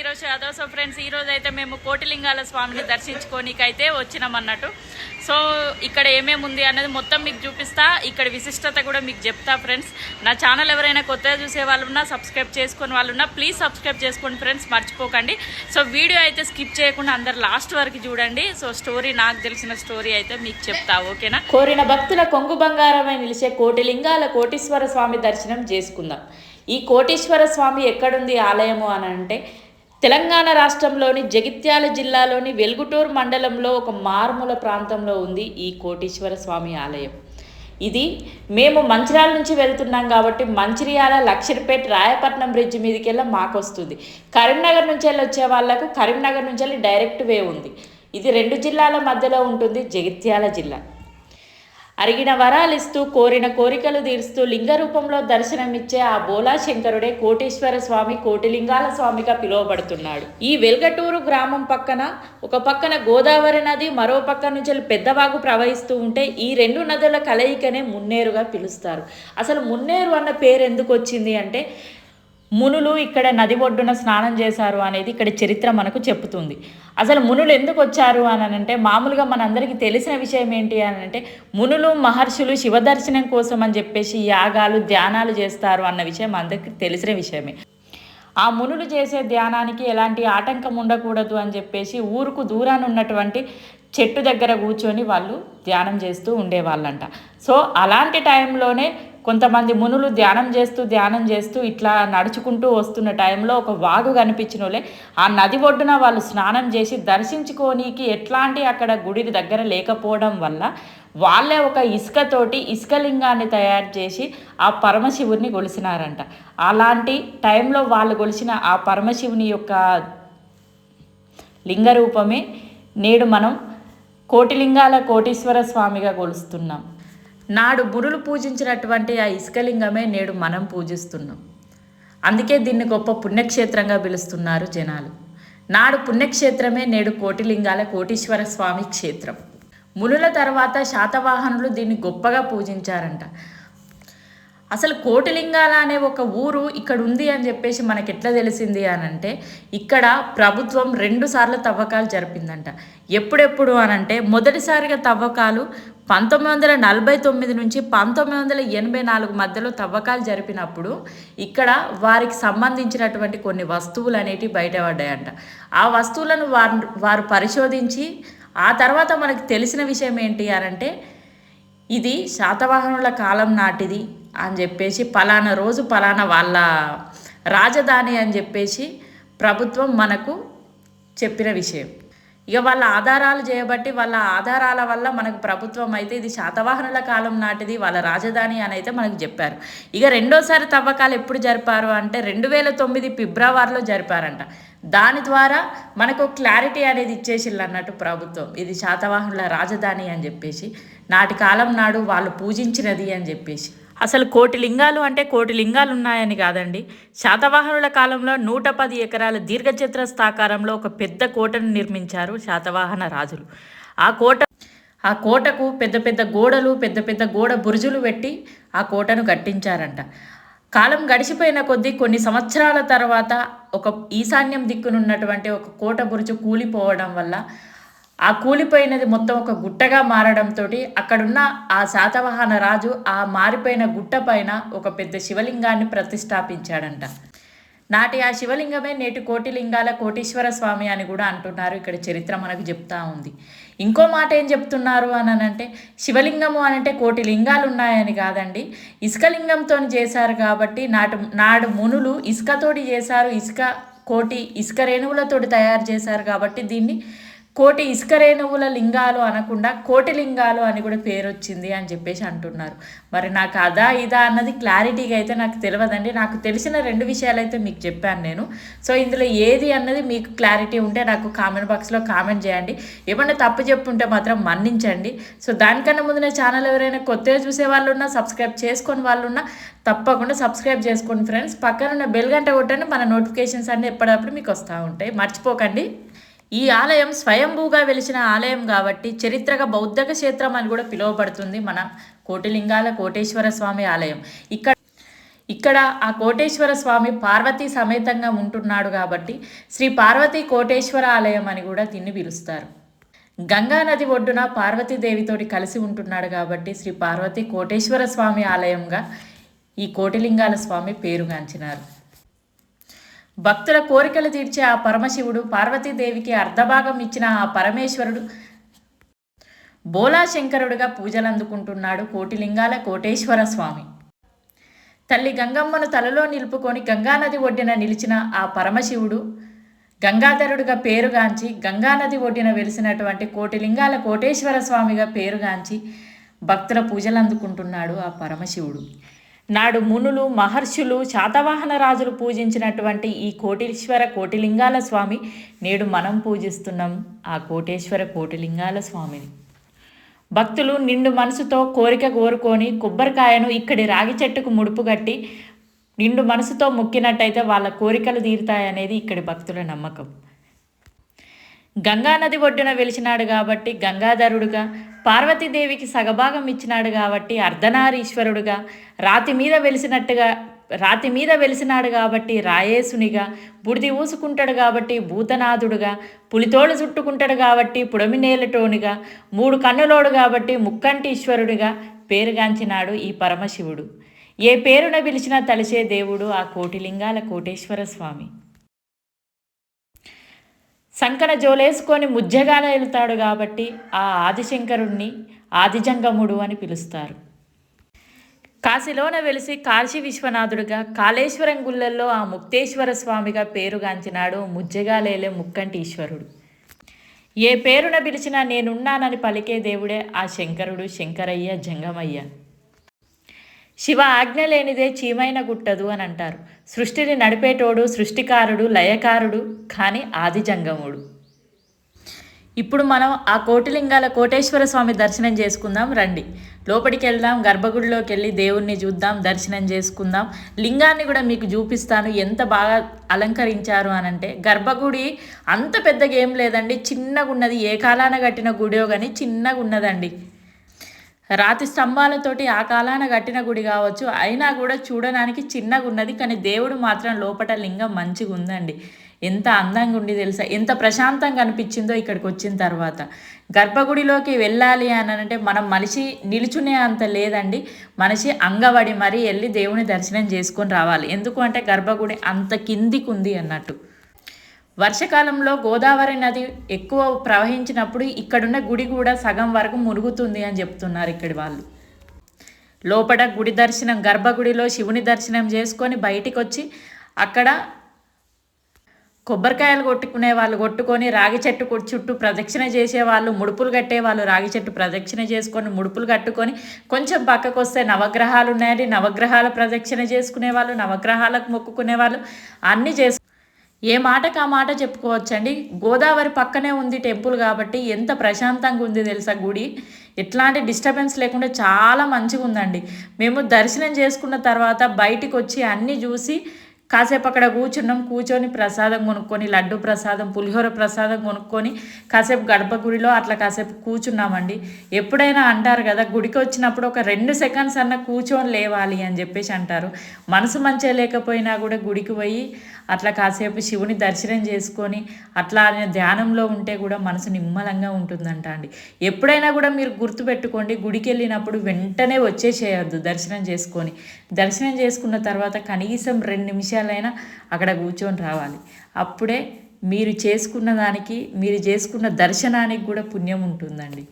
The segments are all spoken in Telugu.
ఈరోజు యాదవ్ సో ఫ్రెండ్స్ ఈరోజు అయితే మేము కోటిలింగాల స్వామిని దర్శించుకోనికి అయితే వచ్చినాం అన్నట్టు. సో ఇక్కడ ఏమేమి ఉంది అనేది మొత్తం మీకు చూపిస్తా. ఇక్కడ విశిష్టత కూడా మీకు చెప్తా ఫ్రెండ్స్. నా ఛానల్ ఎవరైనా కొత్తగా చూసే వాళ్ళు ఉన్నా సబ్స్క్రైబ్ చేసుకుని వాళ్ళు ఉన్నా ప్లీజ్ సబ్స్క్రైబ్ చేసుకోండి ఫ్రెండ్స్ మర్చిపోకండి. సో వీడియో అయితే స్కిప్ చేయకుండా అందరు లాస్ట్ వరకు చూడండి. సో స్టోరీ నాకు తెలిసిన స్టోరీ అయితే మీకు చెప్తా ఓకేనా? కోరిన భక్తుల కొంగు బంగారమై నిలిచే కోటిలింగాల కోటీశ్వర స్వామి దర్శనం చేసుకుందాం. ఈ కోటీశ్వర స్వామి ఎక్కడుంది ఆలయము అని అంటే తెలంగాణ రాష్ట్రంలోని జగిత్యాల జిల్లాలోని వెల్గుటూరు మండలంలో ఒక మారుమూల ప్రాంతంలో ఉంది ఈ కోటీశ్వర స్వామి ఆలయం. ఇది మేము మంచిర్యాల నుంచి వెళ్తున్నాం కాబట్టి మంచిర్యాల లక్షరిపేట రాయపట్నం బ్రిడ్జ్ మీదకి వెళ్ళి మాకు వస్తుంది కరీంనగర్ నుంచి వెళ్ళి వచ్చే వాళ్ళకు కరీంనగర్ నుంచి వెళ్ళి డైరెక్ట్ వే ఉంది. ఇది రెండు జిల్లాల మధ్యలో ఉంటుంది జగిత్యాల జిల్లా. అరిగిన వరాలిస్తూ కోరిన కోరికలు తీరుస్తూ లింగ రూపంలో దర్శనమిచ్చే ఆ బోలా శంకరుడే కోటేశ్వర స్వామి కోటిలింగాల స్వామిగా పిలువబడుతున్నాడు. ఈ వెల్గటూరు గ్రామం పక్కన ఒక పక్కన గోదావరి నది మరో పక్క నుంచి పెద్దవాగు ప్రవహిస్తూ ఉంటే ఈ రెండు నదుల కలయికనే మున్నేరుగా పిలుస్తారు. అసలు మున్నేరు అన్న పేరు ఎందుకు వచ్చింది అంటే మునులు ఇక్కడ నది ఒడ్డున స్నానం చేశారు అనేది ఇక్కడ చరిత్ర మనకు చెప్తుంది అసలు మునులు ఎందుకు వచ్చారు అని అంటే మామూలుగా మనందరికీ తెలిసిన విషయం ఏంటి అని అంటే మునులు మహర్షులు శివదర్శనం కోసం అని చెప్పేసి యాగాలు ధ్యానాలు చేస్తారు అన్న విషయం అందరికీ తెలిసిన విషయమే. ఆ మునులు చేసే ధ్యానానికి ఎలాంటి ఆటంకం ఉండకూడదు అని చెప్పేసి ఊరుకు దూరాన ఉన్నటువంటి చెట్టు దగ్గర కూర్చొని వాళ్ళు ధ్యానం చేస్తూ ఉండేవాళ్ళంట. సో అలాంటి టైంలోనే కొంతమంది మునులు ధ్యానం చేస్తూ ధ్యానం చేస్తూ ఇట్లా నడుచుకుంటూ వస్తున్న టైంలో ఒక వాగు కనిపించిన వాళ్ళే ఆ నది ఒడ్డున వాళ్ళు స్నానం చేసి దర్శించుకోనీకి ఎట్లాంటి అక్కడ గుడి దగ్గర లేకపోవడం వల్ల వాళ్ళే ఒక ఇసుకతోటి ఇసుకలింగాన్ని తయారు చేసి ఆ పరమశివుని కొలిసినారంట అలాంటి టైంలో వాళ్ళు కొలిసిన ఆ పరమశివుని యొక్క లింగ రూపమే నేడు మనం కోటిలింగాల కోటీశ్వర స్వామిగా కొలుస్తున్నాం నాడు బురులు పూజించినటువంటి ఆ ఇసుకలింగమే నేడు మనం పూజిస్తున్నాం. అందుకే దీన్ని గొప్ప పుణ్యక్షేత్రంగా పిలుస్తున్నారు జనాలు. నాడు పుణ్యక్షేత్రమే నేడు కోటిలింగాల కోటీశ్వర స్వామి క్షేత్రం. మునుల తర్వాత శాతవాహనులు దీన్ని గొప్పగా పూజించారంట. అసలు కోటిలింగాల అనే ఒక ఊరు ఇక్కడ ఉంది అని చెప్పేసి మనకి ఎట్లా తెలిసింది అని అంటే ఇక్కడ ప్రభుత్వం రెండు సార్లు తవ్వకాలు జరిపిందంట. ఎప్పుడెప్పుడు అని అంటే మొదటిసారిగా తవ్వకాలు పంతొమ్మిది వందల నలభై తొమ్మిది నుంచి పంతొమ్మిది వందల ఎనభై నాలుగు మధ్యలో తవ్వకాలు జరిపినప్పుడు ఇక్కడ వారికి సంబంధించినటువంటి కొన్ని వస్తువులు అనేటివి బయటపడ్డాయంట. ఆ వస్తువులను వారు వారు పరిశోధించి ఆ తర్వాత మనకు తెలిసిన విషయం ఏంటి అని అంటే ఇది శాతవాహనుల కాలం నాటిది అని చెప్పేసి పలానా రోజు పలానా వాళ్ళ రాజధాని అని చెప్పేసి ప్రభుత్వం మనకు చెప్పిన విషయం. ఇక వాళ్ళ ఆధారాలు చేయబట్టి వాళ్ళ ఆధారాల వల్ల మనకు ప్రభుత్వం అయితే ఇది శాతవాహనుల కాలం నాటిది వాళ్ళ రాజధాని అని అయితే మనకు చెప్పారు. ఇక రెండోసారి తవ్వకాలు ఎప్పుడు జరిపారు అంటే రెండు వేల తొమ్మిది ఫిబ్రవరిలో జరిపారంట. దాని ద్వారా మనకు క్లారిటీ అనేది ఇచ్చేసిళ్ళు అన్నట్టు ప్రభుత్వం. ఇది శాతవాహనుల రాజధాని అని చెప్పేసి నాటి కాలం నాడు వాళ్ళు పూజించినది అని చెప్పేసి. అసలు కోటి లింగాలు అంటే కోటి లింగాలు ఉన్నాయని కాదండి. శాతవాహనుల కాలంలో నూట పది ఎకరాల దీర్ఘచతురస్థాకారంలో ఒక పెద్ద కోటను నిర్మించారు శాతవాహన రాజులు. ఆ కోట ఆ కోటకు పెద్ద పెద్ద గోడలు పెద్ద పెద్ద గోడ బురుజులు పెట్టి ఆ కోటను కట్టించారంట. కాలం గడిచిపోయిన కొద్దీ కొన్ని సంవత్సరాల తర్వాత ఒక ఈశాన్యం దిక్కునున్నటువంటి ఒక కోట బురుజు కూలిపోవడం వల్ల ఆ కూలిపోయినది మొత్తం ఒక గుట్టగా మారడంతో అక్కడున్న ఆ శాతవాహన రాజు ఆ మారిపోయిన గుట్ట పైన ఒక పెద్ద శివలింగాన్ని ప్రతిష్టాపించాడంట. నాటి ఆ శివలింగమే నేటి కోటిలింగాల కోటీశ్వర స్వామి అని కూడా అంటున్నారు. ఇక్కడ చరిత్ర మనకు చెప్తా ఉంది. ఇంకో మాట ఏం చెప్తున్నారు అని అంటే శివలింగము అని అంటే కోటి లింగాలు ఉన్నాయని కాదండి ఇసుకలింగంతో చేశారు కాబట్టి నాటు నాడు మునులు ఇసుకతోటి చేశారు. ఇసుక కోటి ఇసుక రేణువులతోటి తయారు చేశారు కాబట్టి దీన్ని కోటి ఇసుక రేణువుల లింగాలు అనకుండా కోటి లింగాలు అని కూడా పేరు వచ్చింది అని చెప్పేసి అంటున్నారు. మరి నాకు అదా ఇదా అన్నది క్లారిటీగా అయితే నాకు తెలియదండి నాకు తెలిసిన రెండు విషయాలు అయితే మీకు చెప్పాను నేను. సో ఇందులో ఏది అన్నది మీకు క్లారిటీ ఉంటే నాకు కామెంట్ బాక్స్లో కామెంట్ చేయండి. ఏమన్నా తప్పు చెప్పుంటే మాత్రం మన్నించండి. సో దానికన్నా ముందు నా ఛానల్ ఎవరైనా కొత్తగా చూసే వాళ్ళు ఉన్నా సబ్స్క్రైబ్ చేసుకొని వాళ్ళు ఉన్నా తప్పకుండా సబ్స్క్రైబ్ చేసుకోండి ఫ్రెండ్స్. పక్కన ఉన్న బెల్ గంట కొట్టండి. మన నోటిఫికేషన్స్ అన్నీ ఎప్పటికప్పుడు మీకు వస్తూ ఉంటాయి. మర్చిపోకండి. ఈ ఆలయం స్వయంభూగా వెలిసిన ఆలయం కాబట్టి చరిత్రక బౌద్ధక క్షేత్రం అని కూడా పిలువబడుతుంది మన కోటిలింగాల కోటేశ్వర స్వామి ఆలయం. ఇక్కడ ఇక్కడ ఆ కోటేశ్వర స్వామి పార్వతీ సమేతంగా ఉంటున్నాడు కాబట్టి శ్రీ పార్వతీ కోటేశ్వర ఆలయం అని కూడా దీన్ని పిలుస్తారు. గంగా నది ఒడ్డున పార్వతీదేవితోటి కలిసి ఉంటున్నాడు కాబట్టి శ్రీ పార్వతీ కోటేశ్వర స్వామి ఆలయంగా ఈ కోటిలింగాల స్వామి పేరుగాంచినారు భక్తుల కోరికలు తీర్చే ఆ పరమశివుడు పార్వతీదేవికి అర్ధభాగం ఇచ్చిన ఆ పరమేశ్వరుడు బోలాశంకరుడుగా పూజలు అందుకుంటున్నాడు కోటిలింగాల కోటేశ్వర స్వామి. తల్లి గంగమ్మను తలలో నిలుపుకొని గంగానది ఒడ్డిన నిలిచిన ఆ పరమశివుడు గంగాధరుడుగా పేరుగాంచి గంగానది ఒడ్డిన వెలిసినటువంటి కోటిలింగాల కోటేశ్వర స్వామిగా పేరుగాంచి భక్తుల పూజలు అందుకుంటున్నాడు ఆ పరమశివుడు. నాడు మునులు మహర్షులు శాతవాహన రాజులు పూజించినటువంటి ఈ కోటీశ్వర కోటిలింగాల స్వామి నేడు మనం పూజిస్తున్నాం ఆ కోటేశ్వర కోటిలింగాల స్వామిని. భక్తులు నిండు మనసుతో కోరిక కోరుకొని కొబ్బరికాయను ఇక్కడి రాగి చెట్టుకు ముడుపు కట్టి నిండు మనసుతో మొక్కినట్టయితే వాళ్ళ కోరికలు తీరుతాయనేది ఇక్కడి భక్తుల నమ్మకం. గంగానది ఒడ్డున వెలిచినాడు కాబట్టి గంగాధరుడుగా పార్వతీదేవికి సగభాగం ఇచ్చినాడు కాబట్టి అర్ధనారీశ్వరుడుగా రాతి మీద వెలిసినట్టుగా రాతి మీద వెలిసినాడు కాబట్టి రాయేసునిగా బుడిది ఊసుకుంటాడు కాబట్టి భూతనాథుడుగా పులితోడు చుట్టుకుంటాడు కాబట్టి పుడమినేలటోనిగా మూడు కన్నులోడు కాబట్టి ముక్కంటీశ్వరుడిగా పేరుగాంచినాడు ఈ పరమశివుడు. ఏ పేరున పిలిచినా తలిసే దేవుడు ఆ కోటిలింగాల కోటేశ్వర స్వామి. సంకన జోలేసుకొని ముజ్జగాల వెళ్తాడు కాబట్టి ఆ ఆదిశంకరుణ్ణి ఆదిజంగముడు అని పిలుస్తారు. కాశీలోన వెలిసి కాశీ విశ్వనాథుడుగా కాళేశ్వరం గుళ్ళల్లో ఆ ముక్తేశ్వర స్వామిగా పేరుగాంచినాడు ముజ్జగాలేలే ముక్కంటీశ్వరుడు ఏ పేరున పిలిచినా నేనున్నానని పలికే దేవుడే ఆ శంకరుడు శంకరయ్య జంగమయ్య. శివ ఆజ్ఞ లేనిదే చీమైన గుట్టదు అని అంటారు. సృష్టిని నడిపేటోడు సృష్టికారుడు లయకారుడు కానీ ఆదిజంగముడు ఇప్పుడు మనం ఆ కోటిలింగాల కోటేశ్వర స్వామి దర్శనం చేసుకుందాం రండి. లోపలికి వెళ్దాం గర్భగుడిలోకి వెళ్ళి దేవుణ్ణి చూద్దాం దర్శనం చేసుకుందాం. లింగాన్ని కూడా మీకు చూపిస్తాను ఎంత బాగా అలంకరించారు అని అంటే గర్భగుడి అంత పెద్దగా ఏం లేదండి చిన్నగా ఉన్నది ఏ కాలాన కట్టిన గుడియో కానీ చిన్నగా ఉన్నదండి రాతి స్తంభాలతోటి ఆ కాలాన కట్టిన గుడి కావచ్చు అయినా కూడా చూడడానికి చిన్నగా ఉన్నది కానీ దేవుడు మాత్రం లోపట లింగం మంచిగా ఉందండి. ఎంత అందంగా ఉండి తెలుసా? ఎంత ప్రశాంతంగా అనిపించిందో ఇక్కడికి వచ్చిన తర్వాత. గర్భగుడిలోకి వెళ్ళాలి అని అంటే మనం మనిషి నిలుచునే అంత లేదండి. మనిషి అంగవడి మరీ వెళ్ళి దేవుని దర్శనం చేసుకొని రావాలి. ఎందుకు అంటే గర్భగుడి అంత కిందికి ఉంది అన్నట్టు. వర్షకాలంలో గోదావరి నది ఎక్కువ ప్రవహించినప్పుడు ఇక్కడున్న గుడి కూడా సగం వరకు మునుగుతుంది అని చెప్తున్నారు ఇక్కడి వాళ్ళు. లోపల గుడి దర్శనం గర్భగుడిలో శివుని దర్శనం చేసుకొని బయటికి వచ్చి అక్కడ కొబ్బరికాయలు కొట్టుకునే వాళ్ళు కొట్టుకొని రాగి చెట్టు చుట్టూ ప్రదక్షిణ చేసే వాళ్ళు ముడుపులు కట్టే వాళ్ళు రాగి చెట్టు ప్రదక్షిణ చేసుకొని ముడుపులు కట్టుకొని కొంచెం పక్కకు వస్తే నవగ్రహాలు ఉన్నాయని నవగ్రహాల ప్రదక్షిణ చేసుకునే వాళ్ళు నవగ్రహాలకు మొక్కుకునే వాళ్ళు అన్నీ చేసు ఏ మాటకు ఆ మాట చెప్పుకోవచ్చండి? గోదావరి పక్కనే ఉంది టెంపుల్ కాబట్టి ఎంత ప్రశాంతంగా ఉంది తెలుసా గుడి? ఎట్లాంటి డిస్టర్బెన్స్ లేకుండా చాలా మంచిగా ఉందండి మేము దర్శనం చేసుకున్న తర్వాత బయటికి వచ్చి అన్నీ చూసి కాసేపు అక్కడ కూర్చున్నాం కూర్చొని ప్రసాదం కొనుక్కొని లడ్డు ప్రసాదం పులిహోర ప్రసాదం కొనుక్కొని కాసేపు గడప గుడిలో అట్లా కాసేపు కూర్చున్నామండి. ఎప్పుడైనా అంటారు కదా గుడికి వచ్చినప్పుడు ఒక రెండు సెకండ్స్ అన్న కూర్చొని లేవాలి అని చెప్పేసి అంటారు. మనసు మంచిగా లేకపోయినా కూడా గుడికి పోయి అట్లా కాసేపు శివుని దర్శనం చేసుకొని అట్లా ధ్యానంలో ఉంటే కూడా మనసు నిమ్మలంగా ఉంటుందంట అండి. ఎప్పుడైనా కూడా మీరు గుర్తుపెట్టుకోండి గుడికి వెళ్ళినప్పుడు వెంటనే వచ్చేసేయద్దు దర్శనం చేసుకొని. దర్శనం చేసుకున్న తర్వాత కనీసం రెండు నిమిషాలు నిమిషాలైనా అక్కడ కూర్చొని రావాలి. అప్పుడే మీరు చేసుకున్న దానికి మీరు చేసుకున్న దర్శనానికి కూడా పుణ్యం ఉంటుందండి.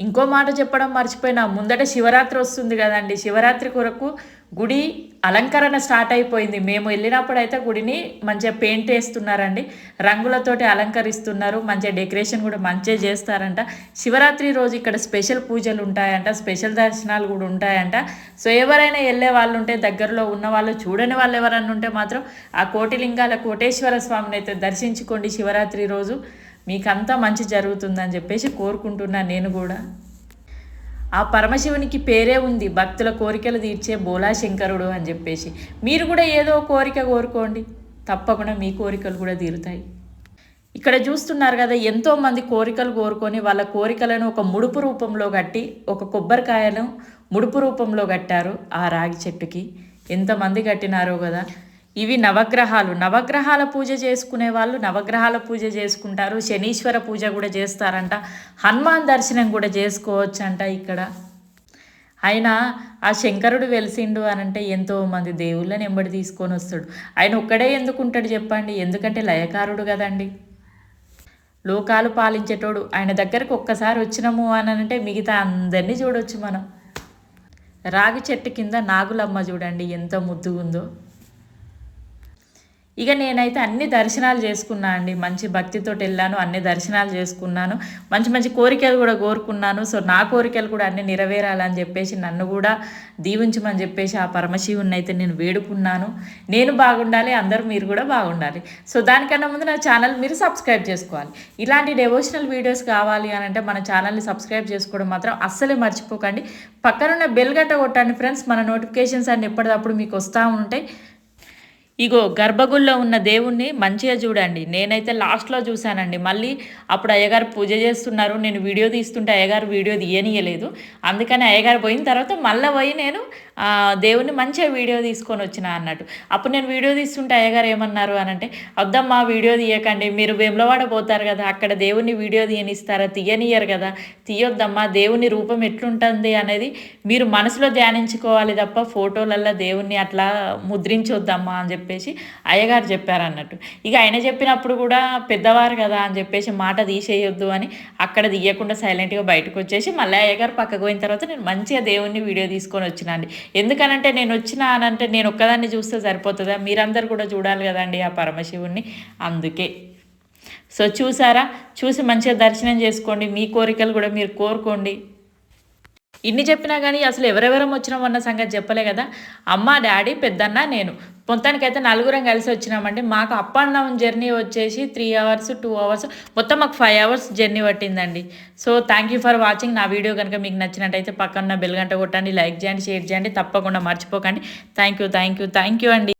ఇంకో మాట చెప్పడం మర్చిపోయినా ముందట శివరాత్రి వస్తుంది కదండి. శివరాత్రి కొరకు గుడి అలంకరణ స్టార్ట్ అయిపోయింది. మేము వెళ్ళినప్పుడు అయితే గుడిని మంచిగా పెయింట్ వేస్తున్నారండి. రంగులతోటి అలంకరిస్తున్నారు. మంచిగా డెకరేషన్ కూడా మంచిగా చేస్తారంట. శివరాత్రి రోజు ఇక్కడ స్పెషల్ పూజలు ఉంటాయంట. స్పెషల్ దర్శనాలు కూడా ఉంటాయంట. సో ఎవరైనా వెళ్ళే వాళ్ళు ఉంటే దగ్గరలో ఉన్న వాళ్ళు చూడని వాళ్ళు ఎవరైనా ఉంటే మాత్రం ఆ కోటిలింగాల కోటేశ్వర స్వామిని అయితే దర్శించుకోండి శివరాత్రి రోజు. మీకంతా మంచి జరుగుతుందని చెప్పేసి కోరుకుంటున్నాను నేను కూడా. ఆ పరమశివునికి పేరే ఉంది. భక్తుల కోరికలు తీర్చే బోలాశంకరుడు అని చెప్పేసి. మీరు కూడా ఏదో కోరిక కోరుకోండి. తప్పకుండా మీ కోరికలు కూడా తీరుతాయి. ఇక్కడ చూస్తున్నారు కదా ఎంతో మంది కోరికలు కోరుకొని వాళ్ళ కోరికలను ఒక ముడుపు రూపంలో కట్టి ఒక కొబ్బరికాయను ముడుపు రూపంలో కట్టారు ఆ రాగి చెట్టుకి. ఎంతమంది కట్టినారో కదా. ఇవి నవగ్రహాలు. నవగ్రహాల పూజ చేసుకునే వాళ్ళు నవగ్రహాల పూజ చేసుకుంటారు. శనీశ్వర పూజ కూడా చేస్తారంట. హనుమాన్ దర్శనం కూడా చేసుకోవచ్చంట ఇక్కడ. ఆయన ఆ శంకరుడు వెలిసిండు అని అంటే ఎంతో మంది దేవుళ్ళని ఎంబడి తీసుకొని వస్తాడు. ఆయన ఒక్కడే ఎందుకు ఉంటాడు చెప్పండి? ఎందుకంటే లయకారుడు కదండి. లోకాలు పాలించేటోడు. ఆయన దగ్గరకు ఒక్కసారి వచ్చినాము అని అంటే మిగతా అందరినీ చూడొచ్చు మనం. రాగి చెట్టు కింద నాగులమ్మ చూడండి ఎంత ముద్దుగుందో. ఇక నేనైతే అన్ని దర్శనాలు చేసుకున్నా అండి. మంచి భక్తితో వెళ్ళాను అన్ని దర్శనాలు చేసుకున్నాను. మంచి మంచి కోరికలు కూడా కోరుకున్నాను. సో నా కోరికలు కూడా అన్ని నెరవేరాలని చెప్పేసి నన్ను కూడా దీవించమని చెప్పేసి ఆ పరమశివుని అయితే నేను వేడుకున్నాను. నేను బాగుండాలి అందరూ మీరు కూడా బాగుండాలి. సో దానికన్నా ముందు నా ఛానల్ మీరు సబ్స్క్రైబ్ చేసుకోవాలి. ఇలాంటి డెవోషనల్ వీడియోస్ కావాలి అని అంటే మన ఛానల్ని సబ్స్క్రైబ్ చేసుకోవడం మాత్రం అస్సలే మర్చిపోకండి. పక్కనున్న బెల్ గట్ట కొట్టండి ఫ్రెండ్స్. మన నోటిఫికేషన్స్ అన్ని ఎప్పటికప్పుడు మీకు వస్తూ ఉంటాయి. ఇగో గర్భగుల్లో ఉన్న దేవుణ్ణి మంచిగా చూడండి. నేనైతే లాస్ట్లో చూశానండి. మళ్ళీ అప్పుడు అయ్యగారు పూజ చేస్తున్నారు. నేను వీడియో తీస్తుంటే అయ్యగారు వీడియో తీయనియలేదు. అందుకని అయ్యగారు పోయిన తర్వాత మళ్ళీ పోయి నేను దేవుణ్ణి మంచిగా వీడియో తీసుకొని వచ్చిన అన్నట్టు. అప్పుడు నేను వీడియో తీస్తుంటే అయ్యగారు ఏమన్నారు అని అంటే వద్దమ్మా వీడియో తీయకండి. మీరు వేములవాడ పోతారు కదా అక్కడ దేవుని వీడియో తీయనిస్తారా? తీయనియరు కదా. తీయొద్దమ్మా దేవుని రూపం ఎట్లుంటుంది అనేది మీరు మనసులో ధ్యానించుకోవాలి తప్ప ఫోటోలల్లో దేవుణ్ణి అట్లా ముద్రించొద్దమ్మా అని చెప్పి చెప్పేసి అయ్యగారు చెప్పారన్నట్టు. ఇక ఆయన చెప్పినప్పుడు కూడా పెద్దవారు కదా అని చెప్పేసి మాట తీసేయొద్దు అని అక్కడ తీయకుండా సైలెంట్గా బయటకు వచ్చేసి మళ్ళీ అయ్యగారు పక్కకు పోయిన తర్వాత నేను మంచిగా దేవుణ్ణి వీడియో తీసుకొని వచ్చినండి. ఎందుకనంటే నేను వచ్చిన అనంటే నేను ఒక్కదాన్ని చూస్తే సరిపోతుందా? మీరందరూ కూడా చూడాలి కదండి ఆ పరమశివుణ్ణి. అందుకే. సో చూసారా? చూసి మంచిగా దర్శనం చేసుకోండి. మీ కోరికలు కూడా మీరు కోరుకోండి. ఇన్ని చెప్పినా కానీ అసలు ఎవరెవరం వచ్చినాం అన్న సంగతి చెప్పలే కదా. అమ్మ డాడీ పెద్దన్న నేను. మొత్తానికైతే నలుగురం కలిసి వచ్చినామండి. మాకు అప్ అండ్ డౌన్ జర్నీ వచ్చేసి త్రీ అవర్స్ టూ అవర్స్ మొత్తం మాకు ఫైవ్ అవర్స్ జర్నీ పట్టిందండి. So thank you for watching నా వీడియో కనుక మీకు నచ్చినట్టయితే పక్కన బెల్ గంట కొట్టండి లైక్ చేయండి షేర్ చేయండి తప్పకుండా మర్చిపోకండి. Thank you thank you thank you అండి.